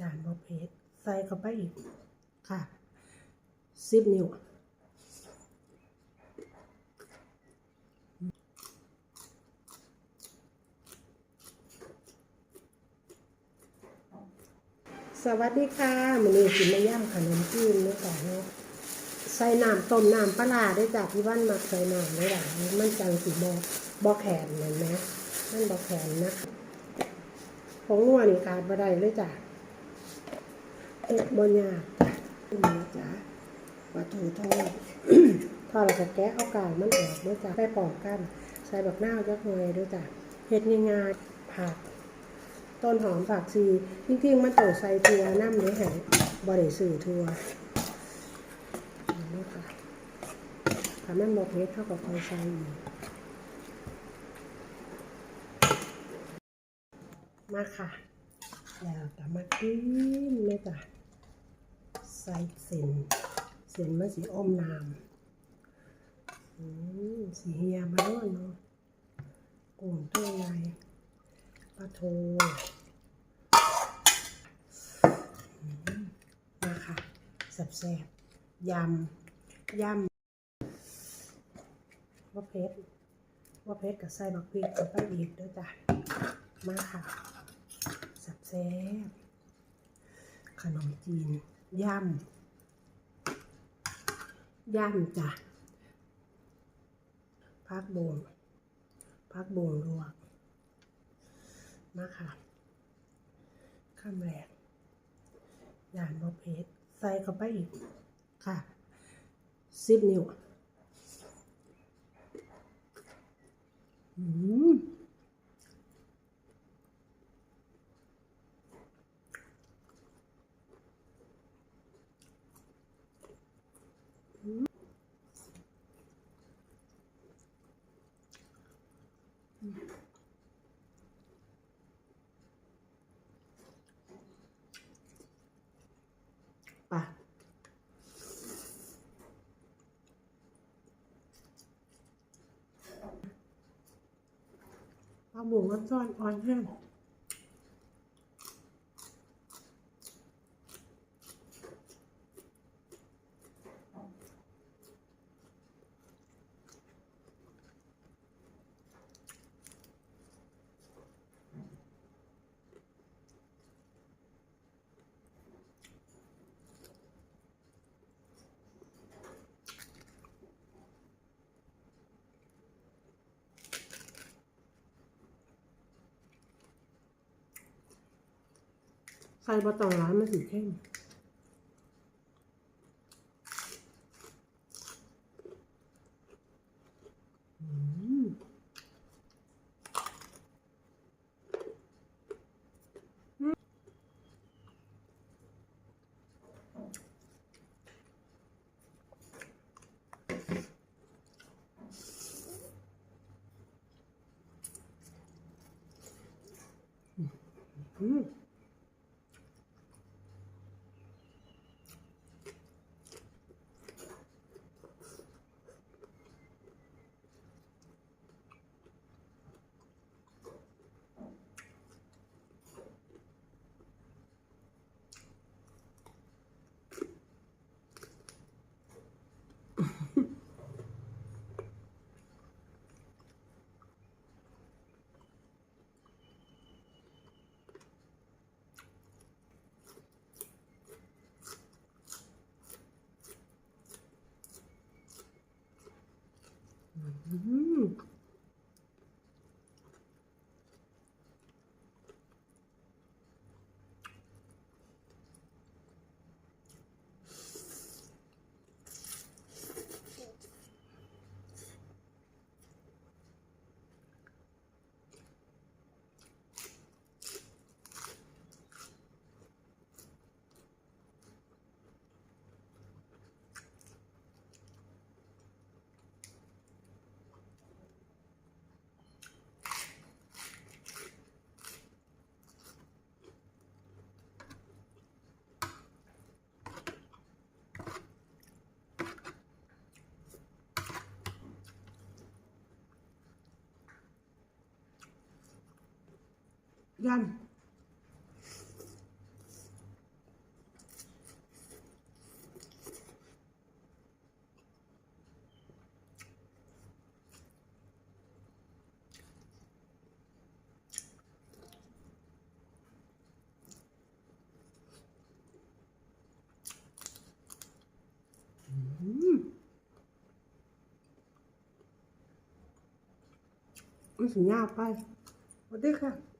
ย่านบ่เผ็ดใส่เข้าไปอีกค่ะสิบนิ้วสวัสดีค่ะมื้อนี้กินมาย่ำขนมจีนเนาะค่ะเนาะใส่น้ำต้มน้ำปลาได้จากที่บ้านมักใส่น้ำได้หลายมันจังสิบ่บ่แข็งเห็นไหมมันบ่แข็งนะคะผงนัวนี่ขาดบ่ได้เลยจ้ะ เอ็ดบ่ยากจ้ะนี่จ้ะปลาทูทอดทอดแล้วก็แกะเอากากมันออกด้วยจ้ะใส่ปอกกัน ใส่บักนาวจักหน่อยด้วยจ้ะเฮ็ดง่ายๆผัก ต้นหอมผักชีจริงๆมันต้องใส่ทัวน้ำเนื้อแห้งบริสื่อทัวนี่ค่ะถ้ามันบกเม็ดเท่ากับคอยใส่อีกมาค่ะ แล้วแต่มากินเลยจ้ะ ใส่เส้นเส้นมันสีอมน้ำอืมสีเฮียมาด้วยเนาะกุ้งตัวใหญ่ปลาทูมาค่ะแซ่บๆยำยำว่าเพชรว่าเพชรกับไส้บักพริกกับไปอีกด้วยจ้ะ มาค่ะแซ่บขนมจีน ย่ำย่ำจ้ะพักบงพักบงลวกมาค่ะข้ามแรกย่านบอเพชรใส่เข้าไปอีก ค่ะสิบนิ้วอืมไป่ะาหมูก็ซ่อนอ่อนแห้ง ใส่บะตองร้านมันสีเข้มอืม อืมอื gần Ui, nha, pai. Vou deixar.